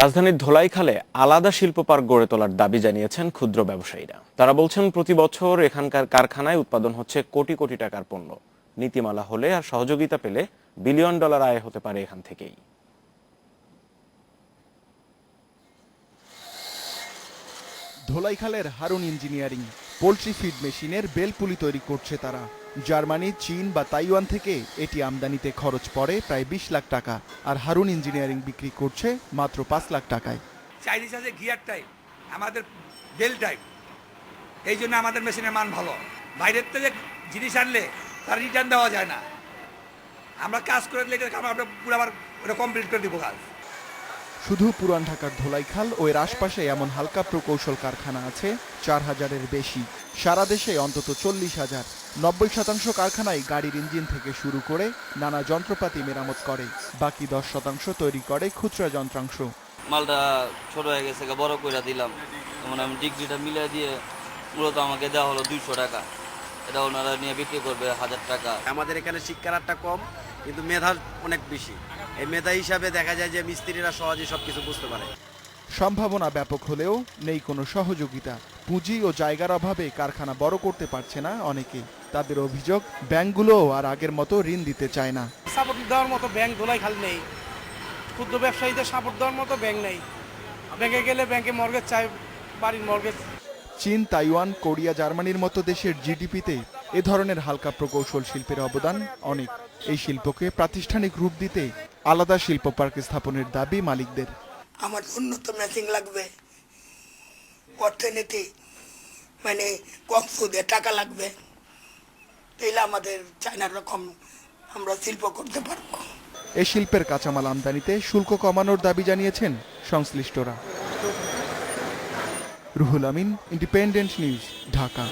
রাজধানীর ধোলাইখালে আলাদা শিল্প পার্ক গড়ে তোলার দাবি জানিয়েছেন ক্ষুদ্র ব্যবসায়ীরা। তারা বলছেন, প্রতি বছর এখানকার কারখানায় উৎপাদন হচ্ছে কোটি কোটি টাকার পণ্য। নীতিমালা হলে আর সহযোগিতা পেলে বিলিয়ন ডলার আয় হতে পারে এখান থেকেই। ধোলাইখালের হারুন ইঞ্জিনিয়ারিং পোলট্রি ফিড মেশিনের বেলপুলি তৈরি করছে তারা। জার্মানি, চীন বা তাইওয়ান থেকে এটি আমদানিতে খরচ পড়ে প্রায় বিশ লাখ টাকা আর হারুন ইঞ্জিনিয়ারিং বিক্রি করছে মাত্র পাঁচ লাখ টাকায়। চাইনিজ আছে গিয়ার টাইপ আমাদের বেল টাইপ এই জন্য আমাদের মেশিনের মান ভালো। বাইরের থেকে জিনিস আনলে তার রিটার্ন দেওয়া যায় না। আমরা কাজ করে দিলে আমরা পুরো আবার ওটা কমপ্লিট করে দিব কাজ। শুধু পুরান ঢাকার ধোলাইখাল ও এর আশপাশে এমন হালকা প্রকৌশল কারখানা আছে চার হাজারের বেশি। সারা দেশে অন্তত চল্লিশ হাজার। নব্বই শতাংশ কারখানায় গাড়ির ইঞ্জিন থেকে শুরু করে নানা যন্ত্রপাতি মেরামত করে। বাকি দশ শতাংশ তৈরি করে খুচরা যন্ত্রাংশ। মালটা ছোট হয়ে গেছে গা, বড় কইরা দিলাম। যেমন আমি ডিগ্রিটা মিলিয়ে দিয়ে মূলত আমাকে দেওয়া হলো দুইশো টাকা। এটা ওনারা নিয়ে বিক্রি করবে হাজার টাকা। আমাদের এখানে শিক্ষার হারটা কম কিন্তু মেধা অনেক বেশি। এই মেধা হিসাবে দেখা যায় যে মিস্ত্রিরা সহজে সব কিছু বুঝতে পারে। সম্ভাবনা ব্যাপক হলেও নেই কোনো সহযোগিতা। পুঁজি ও জায়গার অভাবে কারখানা বড় করতে পারছে না অনেকে। তাদের অভিযোগ ব্যাংকগুলোও আর আগের মতো ঋণ দিতে চায় না। সাপোর্ট দেওয়ার মতো ব্যাংক ধোলাই খাল নেই। ক্ষুদ্র ব্যবসায়ীদের সাপোর্ট দেওয়ার মতো ব্যাংক নেই। ব্যাংকে গেলে ব্যাংকে মর্গেজ চাই বাড়ির মর্গেজ চীন তাইওয়ান কোরিয়া জার্মানির মতো দেশের জিডিপিতে এ ধরনের হালকা প্রকৌশল শিল্পের অবদান অনেক। এই শিল্পকে প্রাতিষ্ঠানিক রূপ দিতে আলাদা শিল্প পার্ক স্থাপনের দাবি মালিকদের। আমার উন্নত মেশিন লাগবে। অর্থনীতি মানে কম সুদে টাকা লাগবে। তাইলে আমাদের চায়নার রকম আমরা শিল্প করতে পারব। এ শিল্পের কাঁচামাল আমদানিতে শুল্ক কমানোর দাবি জানিয়েছেন সংশ্লিষ্টরা। Ruhul Amin independent news Dhaka